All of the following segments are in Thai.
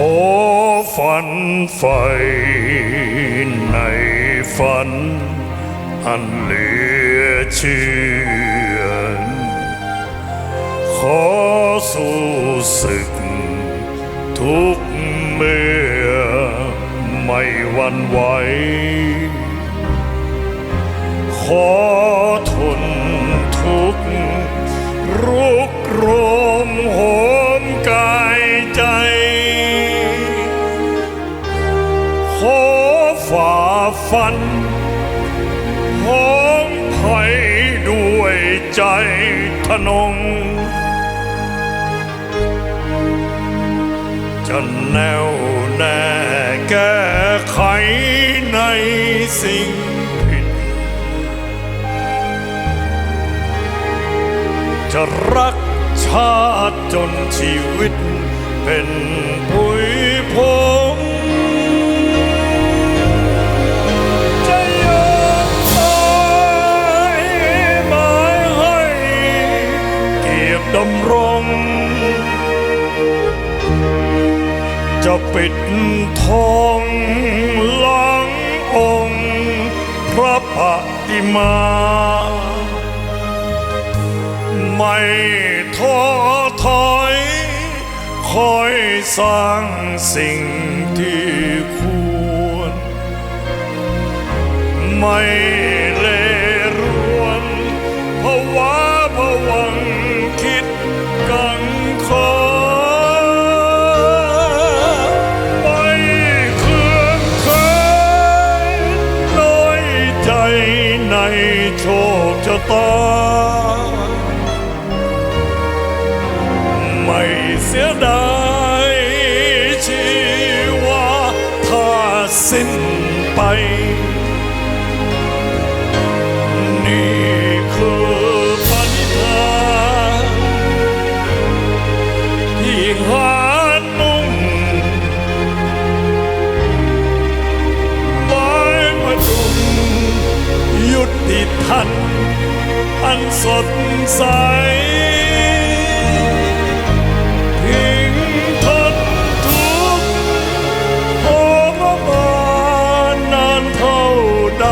โอฝันไฟในฝัน อันเหลือเชื่อ ขอสู้ศึก ทุกเมื่อไม่หวันไหวขอ ขอฝ่าฟันพ้อมภัยด้วยใจทนง จะแน่วแน่แก้ไขในสิ่งผิด จะรักชาติจนชีวิตเป็นผุยพง เกียรติดำรง จะปิดทองหลังองค์พระปฏิมา ไม่ท้อถอย คอยสร้างสิ่งที่ควร ไม่ ชะตา ไม่เสียดายชีวาถ้าสิ้นไป นี่คือปัญหาที่หานุ่งไม้ประดุมยุติทัน อันสดใสทิ้งทนทุกข์โหมมานานเท่าใด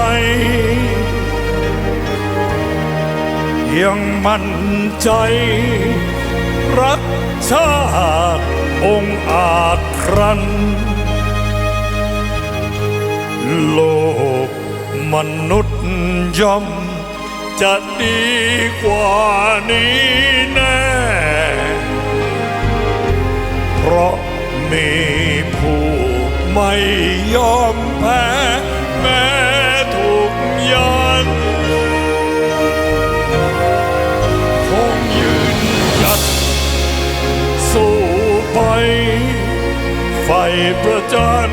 ยังมั่นใจ รักชาติองค์อาจครัน โลกมนุษย์ย่อม จะดีกว่านี้แน่ เพราะมีผู้ไม่ยอมแพ้แม้ถูกยันคงยืนหยัดสู้ไปไฟประจัน